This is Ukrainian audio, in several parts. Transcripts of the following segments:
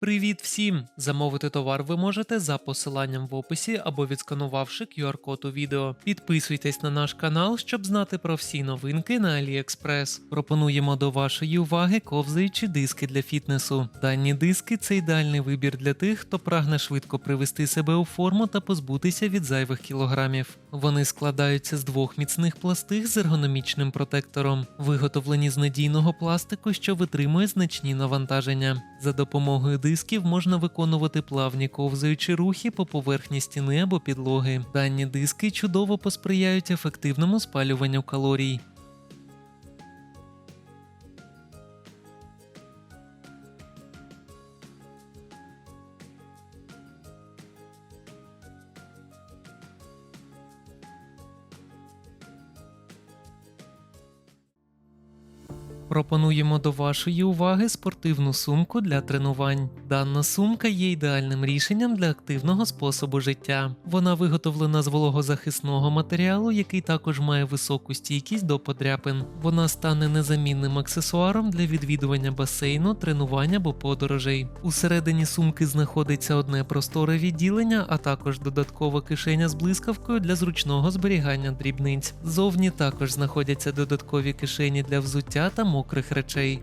Привіт всім! Замовити товар ви можете за посиланням в описі або відсканувавши QR-код у відео. Підписуйтесь на наш канал, щоб знати про всі новинки на AliExpress. Пропонуємо до вашої уваги ковзаючі диски для фітнесу. Дані диски це ідеальний вибір для тих, хто прагне швидко привести себе у форму та позбутися від зайвих кілограмів. Вони складаються з двох міцних пластих з ергономічним протектором, виготовлені з надійного пластику, що витримує значні навантаження. За допомогою дисків можна виконувати плавні ковзаючі рухи по поверхні стіни або підлоги. Дані диски чудово посприяють ефективному спалюванню калорій. Пропонуємо до вашої уваги спортивну сумку для тренувань. Дана сумка є ідеальним рішенням для активного способу життя. Вона виготовлена з вологозахисного матеріалу, який також має високу стійкість до подряпин. Вона стане незамінним аксесуаром для відвідування басейну, тренувань або подорожей. Усередині сумки знаходиться одне просторе відділення, а також додаткова кишеня з блискавкою для зручного зберігання дрібниць. Зовні також знаходяться додаткові кишені для взуття та mokrych raczej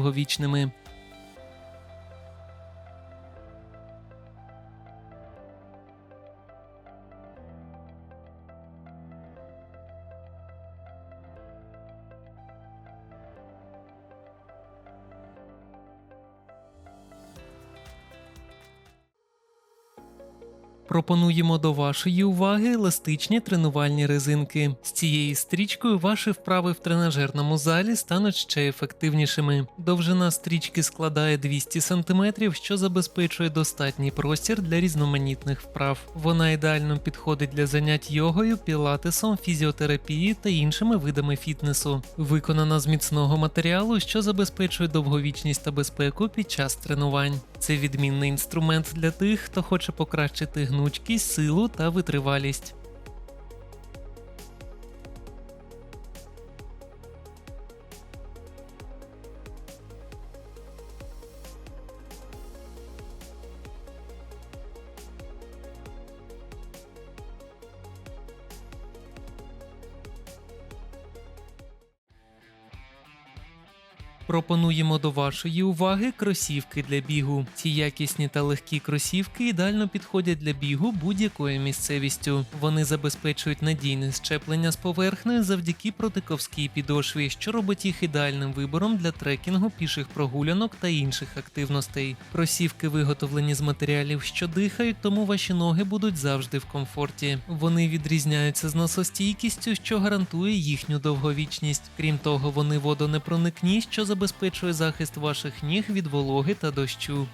довговічними. Пропонуємо до вашої уваги еластичні тренувальні резинки. З цією стрічкою ваші вправи в тренажерному залі стануть ще ефективнішими. Довжина стрічки складає 200 см, що забезпечує достатній простір для різноманітних вправ. Вона ідеально підходить для занять йогою, пілатесом, фізіотерапією та іншими видами фітнесу. Виконана з міцного матеріалу, що забезпечує довговічність та безпеку під час тренувань. Це відмінний інструмент для тих, хто хоче покращити гнучкість, силу та витривалість. Пропонуємо до вашої уваги кросівки для бігу. Ці якісні та легкі кросівки ідеально підходять для бігу будь-якою місцевістю. Вони забезпечують надійне щеплення з поверхнею завдяки протиковській підошві, що робить їх ідеальним вибором для трекінгу, піших прогулянок та інших активностей. Кросівки виготовлені з матеріалів, що дихають, тому ваші ноги будуть завжди в комфорті. Вони відрізняються зносостійкістю, що гарантує їхню довговічність. Крім того, вони водонепроникні, що забезпечує захист ваших ніг від вологи та дощу.